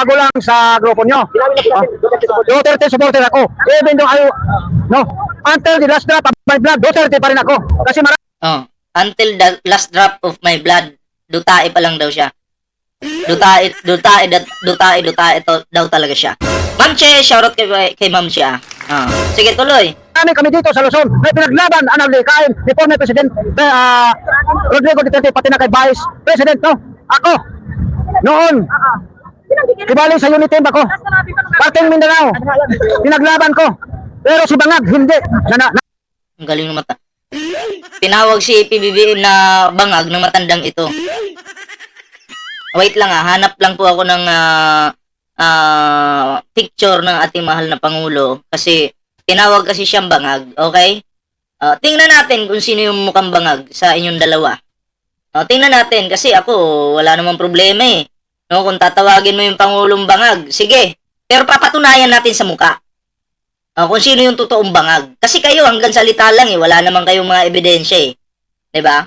bago lang sa grupo nyo. Ah, Duterte supporter ako. Even though I, no, until the last drop of my blood, Duterte pa rin ako. Kasi marami Oh, until the last drop of my blood, dutae pa lang daw siya. Dutae, dutae, dutae, dutae to, daw talaga siya. Ma'am Che, shoutout kay, kay Ma'am Che ah. Ah, sige, tuloy. kami dito sa Luzon na pinaglaban ang nalikain ni former President uh, Rodrigo Duterte pati na kay Vice President, no? Ako, noon, ibalik sa unit team ako. Parting Mindanao, pinaglaban ko. Pero si Bangag, hindi. Na, na, Ang galing ng mata. Tinawag si PBBM na bangag ng matandang ito. Wait lang ah, hanap lang po ako ng ah, ah, picture ng ating mahal na Pangulo kasi tinawag kasi siyang bangag, okay? Ah, tingnan natin kung sino yung mukhang bangag sa inyong dalawa. Ah, tingnan natin kasi ako wala namang problema eh. No, kung tatawagin mo yung Pangulong bangag, sige. Pero papatunayan natin sa muka. Ah, kung sino yung totoong bangag. Kasi kayo hanggang salita lang eh, wala naman kayong mga ebidensya eh. ba?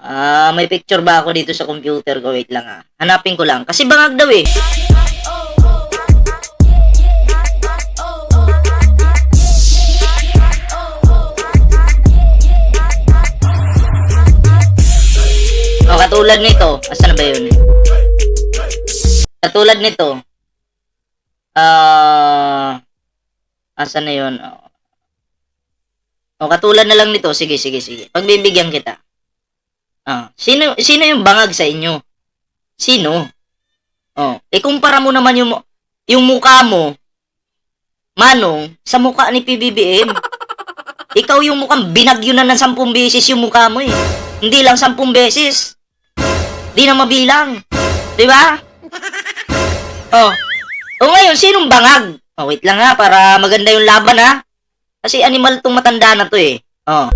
Ah, may picture ba ako dito sa computer ko? Wait lang ah. Hanapin ko lang. Kasi bangag daw eh. O, katulad nito. Asan na ba yun? Katulad nito. Ah... Asan na yun? O, o, katulad na lang nito. Sige, sige, sige. Pagbibigyan kita. Ah, sino sino yung bangag sa inyo? Sino? Oh, ikumpara mo naman yung yung mukha mo Manong sa mukha ni PBBM. Ikaw yung mukhang binagyo na ng sampung beses yung mukha mo eh. Hindi lang sampung beses. Di na mabilang. Di ba? Oh. O ngayon, sinong bangag? Oh, wait lang ha, para maganda yung laban ha. Kasi animal tong matanda na to eh. Oh.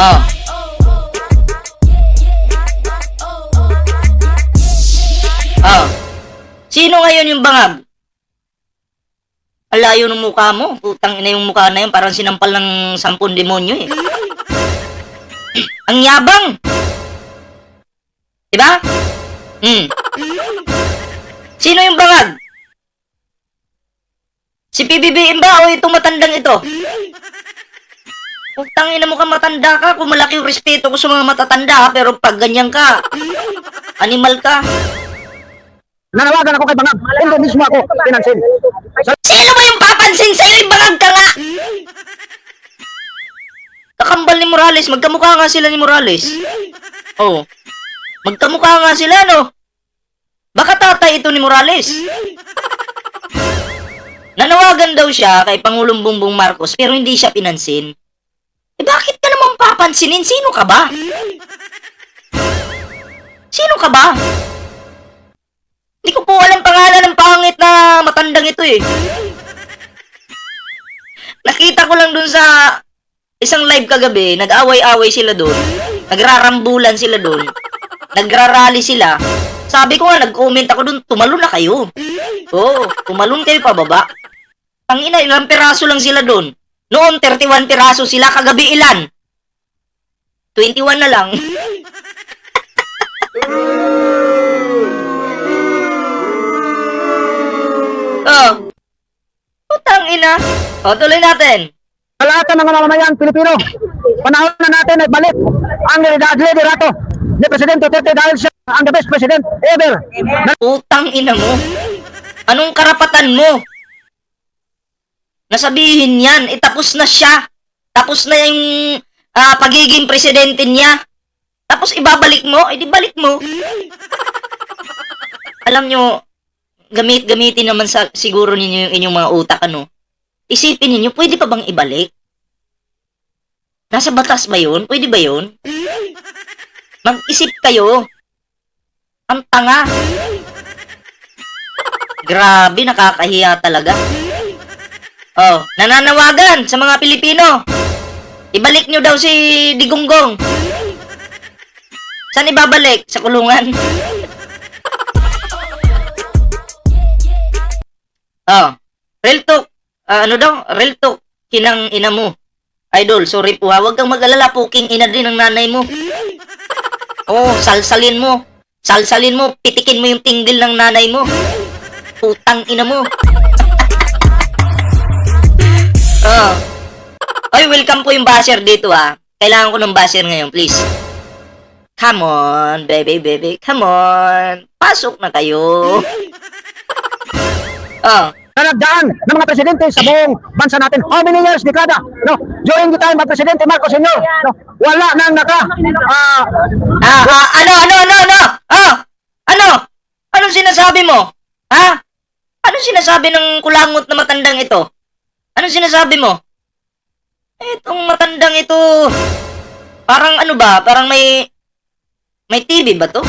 Oh. Oh. Sino ngayon yung bangag? Alayo ng mukha mo. Putang ina yung mukha na yun. Parang sinampal ng sampung demonyo eh. Ang yabang! Diba? Hmm. Sino yung bangag? Si PBBM ba o itong matandang ito? Putang ina mo ka matanda ka. Kung malaki yung respeto ko sa mga matatanda pero pag ganyan ka, animal ka. nanawagan ako kay Bangag. Hindi mismo ako pinansin. Sa Sino ba yung papansin sa'yo? Ibangag ka nga! Kakambal ni Morales. Magkamukha nga sila ni Morales. Oh. Magkamukha nga sila, no? Baka tatay ito ni Morales. Nanawagan daw siya kay Pangulong Bongbong Marcos pero hindi siya pinansin. Eh bakit ka naman papansinin? Sino ka ba? Sino ka ba? Hindi ko po alam pangalan ng pangit na matandang ito eh. Nakita ko lang dun sa isang live kagabi, nag-away-away sila dun. Nagrarambulan sila dun. Nagrarally sila. Sabi ko nga, nag-comment ako dun, tumalon na kayo. Oo, tumalon kayo pababa. Ang ina, ilang piraso lang sila dun. Noon, 31 piraso sila, kagabi ilan? 21 na lang. oh. Putang ina. O, tuloy natin. sa lahat ng mga mamamayan Pilipino, panahon na natin na balik ang liderato ni Presidente Duterte dahil siya ang the best president ever. Putang ina mo. Anong karapatan mo? Nasabihin yan, itapos na siya. Tapos na yung ah, pagiging presidente niya. Tapos ibabalik mo, edi balik mo. Alam nyo, gamit-gamitin naman sa, siguro ninyo yung inyong mga utak, ano. Isipin ninyo, pwede pa bang ibalik? Nasa batas ba yun? Pwede ba yun? Mag-isip kayo. Ang tanga. Grabe, nakakahiya talaga. Oh, nananawagan sa mga Pilipino. Ibalik nyo daw si Digonggong. Saan ibabalik? Sa kulungan? oh, real talk. Ah, ano daw? Real talk. Kinang ina mo. Idol, sorry po ha. Huwag kang mag-alala. Puking ina din ng nanay mo. Oh, salsalin mo. Salsalin mo. Pitikin mo yung tinggil ng nanay mo. Putang ina mo. Oh. Ay, welcome po yung basher dito ah. Kailangan ko ng basher ngayon, please. Come on, baby, baby. Come on. Pasok na kayo. oh. na nagdaan ng mga presidente sa buong bansa natin. How many years, dekada? No? During the time of Presidente Marcos Sr., no? wala nang naka, ah, Ah, ah, ano, ano, ano, ano? Ah, ano? Anong sinasabi mo? Ha? Anong sinasabi ng kulangot na matandang ito? Anong sinasabi mo? Itong matandang ito, parang ano ba? Parang may, may TV ba to?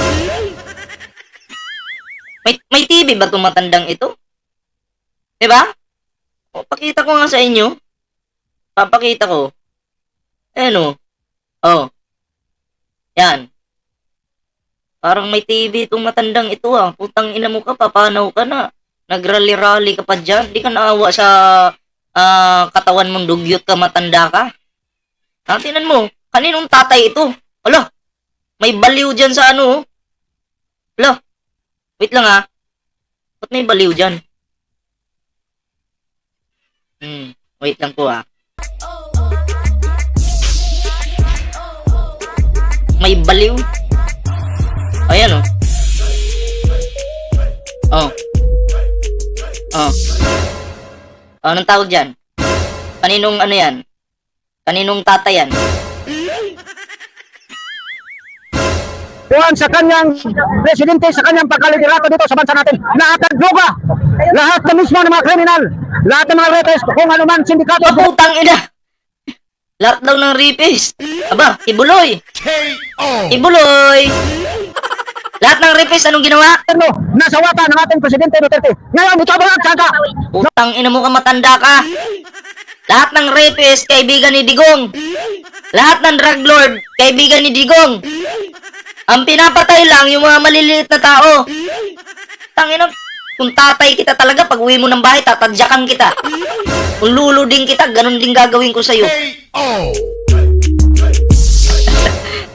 May, may TV ba itong matandang ito? Diba? O, pakita ko nga sa inyo. Papakita ko. Ayan o. Oh. Yan. Parang may TV itong matandang ito ah. Putang ina mo ka, papanaw ka na. Nagrally-rally ka pa dyan. Di ka naawa sa ah, katawan mong dugyot ka, matanda ka. Ah, tingnan mo, kaninong tatay ito? Ala, may baliw dyan sa ano. oh. Ala, wait lang ah. Ba't may baliw dyan? Hmm, wait lang po ah. May baliw. Ayan oh. Oh. Oh. Anong tawag dyan? Kaninong ano yan? Kaninong tata yan? Juan sa kanyang presidente, sa kanyang pagkaliderato dito sa bansa natin, nakakadluga lahat na mismo ng mga kriminal, lahat ng mga repes, kung ano man, sindikato, Putang ina! Lahat daw ng rapist. Aba, ibuloy. Ibuloy. Lahat ng rapist, anong ginawa? gobyerno, nasa wata ng ating presidente Duterte. Ngayon, ito ba ang saka? Putang ina mo ka matanda ka. Lahat ng rapist, kaibigan ni Digong. Lahat ng drug lord, kaibigan ni Digong. Ang pinapatay lang yung mga maliliit na tao. Tangina, kung tatay kita talaga, pag uwi mo ng bahay, tatadyakan kita. Kung luluding kita, ganun din gagawin ko sa'yo.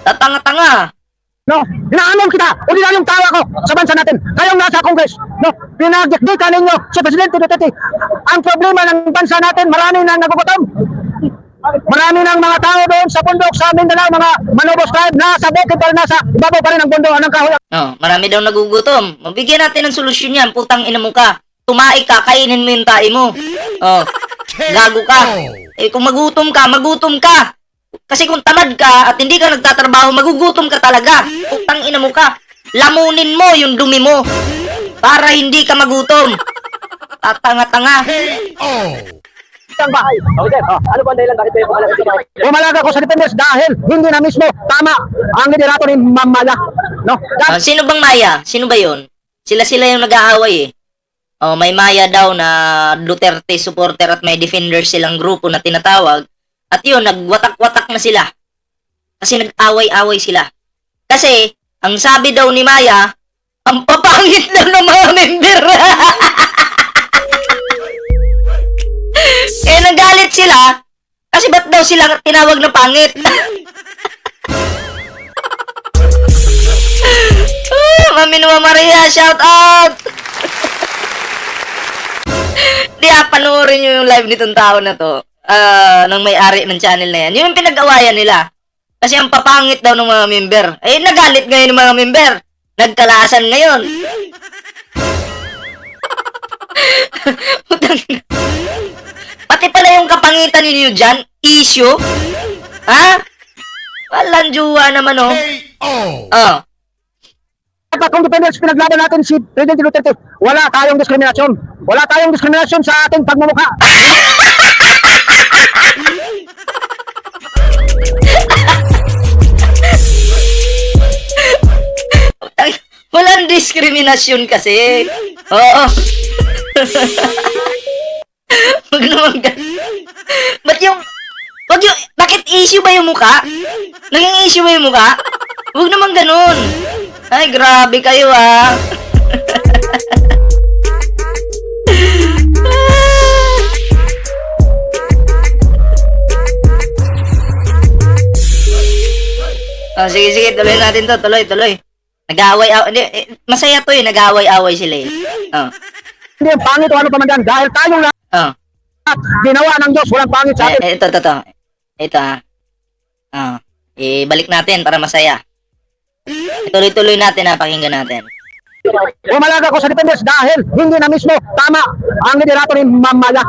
Tatanga-tanga. No, inaamin kita, uli na yung tawa ko sa bansa natin. Kayong nasa Congress, no, pinagdikdikan ninyo si Presidente Duterte. Ang problema ng bansa natin, marami nang nagugutom. Marami ng mga tao doon sa bundok sa Mindanao, mga manobos tribe, nasa bukid pa rin, nasa ibabaw pa rin ng bundok, anong kahoy No, marami daw nagugutom. Mabigyan natin ng solusyon yan. Putang ina mo ka. Tumaik ka, kainin mo yung tae mo. Oh, gago ka. Eh, kung magutom ka, magutom ka. Kasi kung tamad ka at hindi ka nagtatrabaho, magugutom ka talaga. Putang ina mo ka. Lamunin mo yung dumi mo. Para hindi ka magutom. Tatanga-tanga. ang bahay. Okay, oh, ano ba ang dahilan bakit kayo pumalag sa bahay? Pumalag ako sa Defenders dahil hindi na mismo tama ang liderato ni Ma'am Maya. No? Ah, sino bang Maya? Sino ba yon? Sila-sila yung nag-aaway eh. Oh, may Maya daw na Duterte supporter at may defenders silang grupo na tinatawag. At yun, nagwatak-watak na sila. Kasi nag-away-away sila. Kasi, ang sabi daw ni Maya, ang papangit daw ng mga member. Kaya nagalit sila, kasi ba't daw sila tinawag na pangit? Ah, Mami Numa Maria, shout out! Di ah, panoorin nyo yung live nitong tao na to. Ah, ng may-ari ng channel na yan. Yun yung pinag-awayan nila. Kasi ang papangit daw ng mga member. Eh, nagalit ngayon ng mga member. Nagkalasan ngayon. Pati pala yung kapangitan ninyo dyan, issue. Ha? Walang juwa naman, oh. Oh. Dapat kung Defenders pinaglaban natin si Presidente Duterte, wala tayong diskriminasyon. Wala tayong diskriminasyon sa ating pagmumukha. Walang diskriminasyon kasi. Oo. Huwag naman ganun. Ba't yung... Wag yung... Bakit issue ba yung muka? Naging issue ba yung muka? Huwag naman ganun. Ay, grabe kayo ah. Oh, sige, sige, tuloy natin to, tuloy, tuloy. Nag-aaway, aw- hindi, eh, masaya to eh, nag-aaway-away sila eh. Oh, Hindi pangit o ano pa man yan. Dahil tayong lahat oh. ginawa ng Diyos. Walang pangit sa atin. Eh, ito, ito, ito. Ito ah. Ah, ibalik natin para masaya. Tuloy-tuloy natin ha, pakinggan natin. Umalaga ko sa dependence dahil hindi na mismo tama ang liderato ni Mamaya.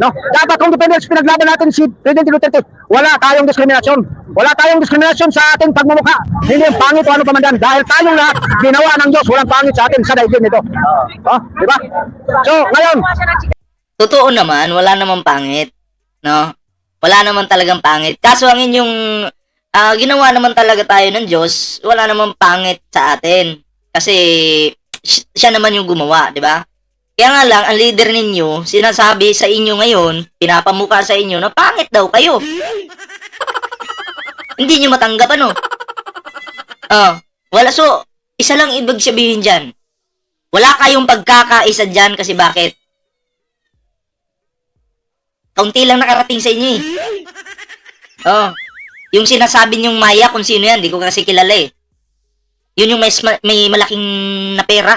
No? Dapat kung dependence pinaglaban natin si President Duterte, wala tayong diskriminasyon. Wala tayong diskriminasyon sa ating pagmumukha. Hindi yung pangit o ano pa man. Dahil tayong lahat ginawa ng Diyos, walang pangit sa atin sa daigdig nito. Oh, di ba? So, ngayon, Totoo naman, wala namang pangit. No? Wala naman talagang pangit. Kaso ang inyong ah, ginawa naman talaga tayo ng Diyos, wala namang pangit sa atin. Kasi si- siya naman yung gumawa, di ba? Kaya nga lang, ang leader ninyo, sinasabi sa inyo ngayon, pinapamuka sa inyo na pangit daw kayo. Hindi nyo matanggap ano? Oh, wala. So, isa lang ibig sabihin dyan. Wala kayong pagkakaisa dyan kasi bakit? Kaunti lang nakarating sa inyo eh. Oh. Yung sinasabi niyong Maya kung sino yan, di ko kasi kilala eh. Yun yung may, may malaking na pera.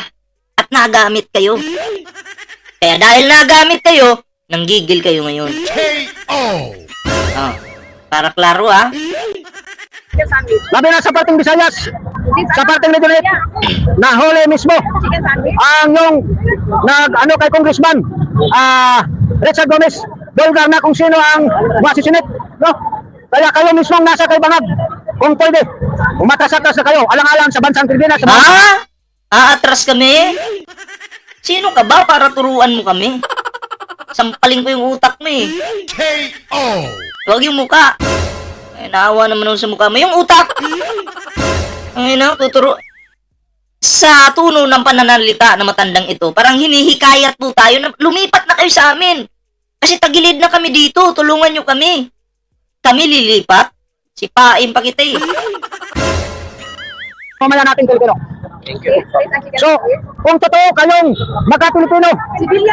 Nagamit kayo. Kaya dahil nagamit kayo, nanggigil kayo ngayon. Oh. Para klaro ah. labi na sa parting Visayas, sa parting Lidonate, nahuli mismo ang yung nag ano kay congressman ah Richard Gomez Dolgar na kung sino ang masisinit no kaya kayo mismo nasa kay bangag kung pwede umatas-atas na kayo alang-alang sa bansang Pilipinas sa mga Ha? Aatras kami? Sino ka ba para turuan mo kami? Sampaling ko yung utak mo eh. Huwag yung muka. Ay, naawa naman ako sa mukha mo. Yung utak! Ay, na, tuturo. Sa tuno ng pananalita na matandang ito, parang hinihikayat po tayo na lumipat na kayo sa amin. Kasi tagilid na kami dito, tulungan nyo kami. Kami lilipat? Si Paim pa kita eh. Pamaya nating Pilipino. So, kung totoo kayong magka-Pilipino,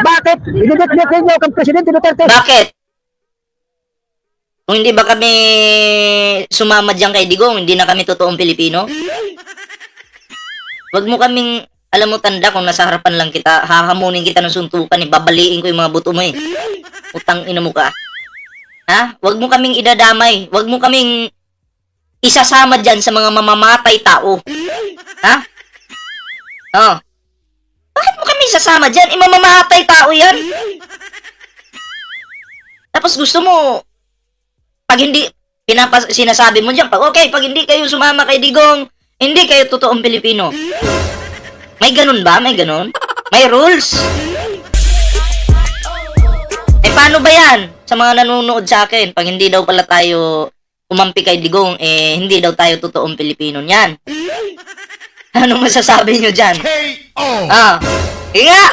bakit ididikdik ninyo kang Presidente Duterte? Bakit? Kung hindi ba kami sumama dyan kay Digong, hindi na kami totoong Pilipino? Huwag mo kaming, alam mo tanda, kung nasa harapan lang kita, hahamunin kita ng suntukan, ibabaliin ko yung mga buto mo eh. Utang ina mo ka. Ha? Huwag mo kaming idadamay. Huwag mo kaming isasama dyan sa mga mamamatay tao. Ha? Oh. Bakit mo kami isasama dyan? Imamamatay tao yan. Tapos gusto mo, pag hindi, pinapas, sinasabi mo dyan, pag okay, pag hindi kayo sumama kay Digong, hindi kayo totoong Pilipino. May ganun ba? May ganun? May rules? Eh, paano ba yan? Sa mga nanonood sa akin, pag hindi daw pala tayo umampi kay Digong, eh, hindi daw tayo totoong Pilipino niyan. Anong masasabi nyo dyan? Ah, nga!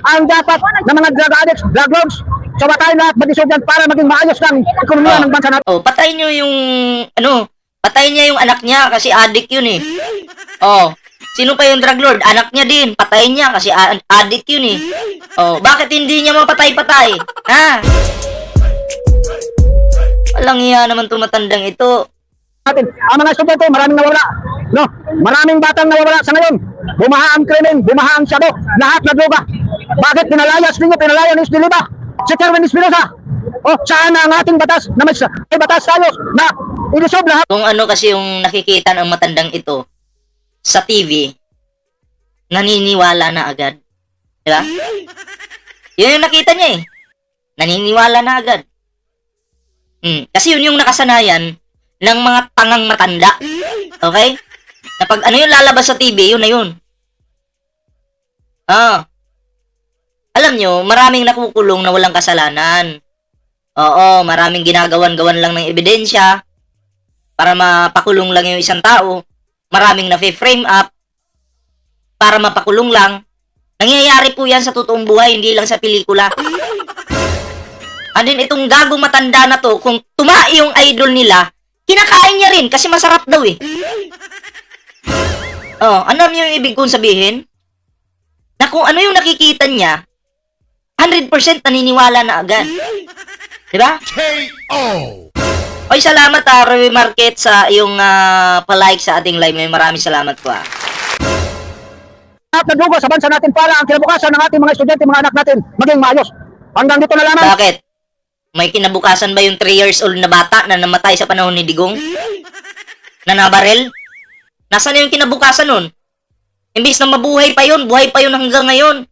ang dapat ng mga drug addicts, drug lords, tayo lahat mag-isogan para maging maayos ng ekonomiya Oh. ng bansa natin. Oh, patay nyo yung, ano, patay niya yung anak niya kasi addict yun eh. Oh, sino pa yung drug lord? Anak niya din, patay niya kasi addict yun eh. Oh, bakit hindi niya mapatay-patay? Ha? Walang iya naman tumatandang ito. natin. Ang mga estudyante, maraming nawala. No, maraming batang nawawala sa ngayon. Bumaha ang krimen, bumaha ang shadow, lahat na droga. Bakit pinalayas ninyo, pinalayan ni Espiliba? Si Kerwin Espinosa. O, saan ang ating batas na may, may batas tayo na inisob lahat Kung ano kasi yung nakikita ng matandang ito sa TV, naniniwala na agad. Di ba? Yun yung nakita niya eh. Naniniwala na agad. Hmm. Kasi yun yung nakasanayan ng mga tangang matanda. Okay? Na pag ano yung lalabas sa TV, yun na yun. Ah. Alam nyo, maraming nakukulong na walang kasalanan. Oo, maraming ginagawan-gawan lang ng ebidensya para mapakulong lang yung isang tao. Maraming na frame up para mapakulong lang. Nangyayari po yan sa totoong buhay, hindi lang sa pelikula. And then itong gagong matanda na to, kung tumai yung idol nila, kinakain niya rin kasi masarap daw eh. Oh, ano yung ibig kong sabihin? Na kung ano yung nakikita niya, 100% naniniwala na agad. Di ba? KO. Oy, salamat ah, Roy Market sa iyong ah, palike sa ating live. May maraming salamat po ah. At nadugo sa bansa natin para ang kinabukasan ng ating mga estudyante, mga anak natin maging maayos. Hanggang dito na lamang. Bakit? May kinabukasan ba yung 3 years old na bata na namatay sa panahon ni Digong? Na nabarel? Nasaan na yung kinabukasan nun? Imbis na mabuhay pa yun, buhay pa yun hanggang ngayon.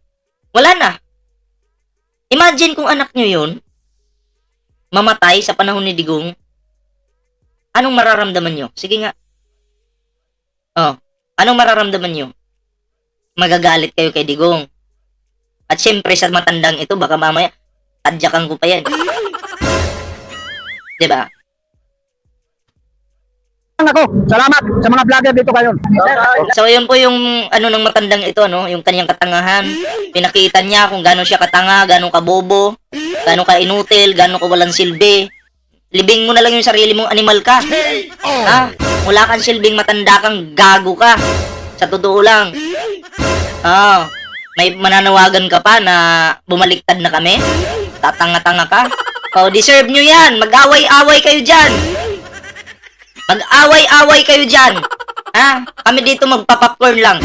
Wala na. Imagine kung anak nyo yun, mamatay sa panahon ni Digong, anong mararamdaman nyo? Sige nga. Oh, anong mararamdaman nyo? Magagalit kayo kay Digong. At syempre sa matandang ito, baka mamaya, tadyakan ko pa yan. Diba? Ako, salamat sa mga vlogger dito ngayon. So, yun po yung ano ng matandang ito, no? Yung kanyang katangahan. Pinakita niya kung gaano siya katanga, gaano kabobo, gaano ka inutil, gaano ka walang silbi. Libing mo na lang yung sarili mong animal ka. Ha? Wala kang silbing matanda kang gago ka. Sa totoo lang. Oo. may mananawagan ka pa na bumaliktad na kami? Tatanga-tanga ka? Oh, deserve nyo yan. Mag-away-away kayo dyan. Mag-away-away kayo dyan. Ha? Kami dito magpa-popcorn lang.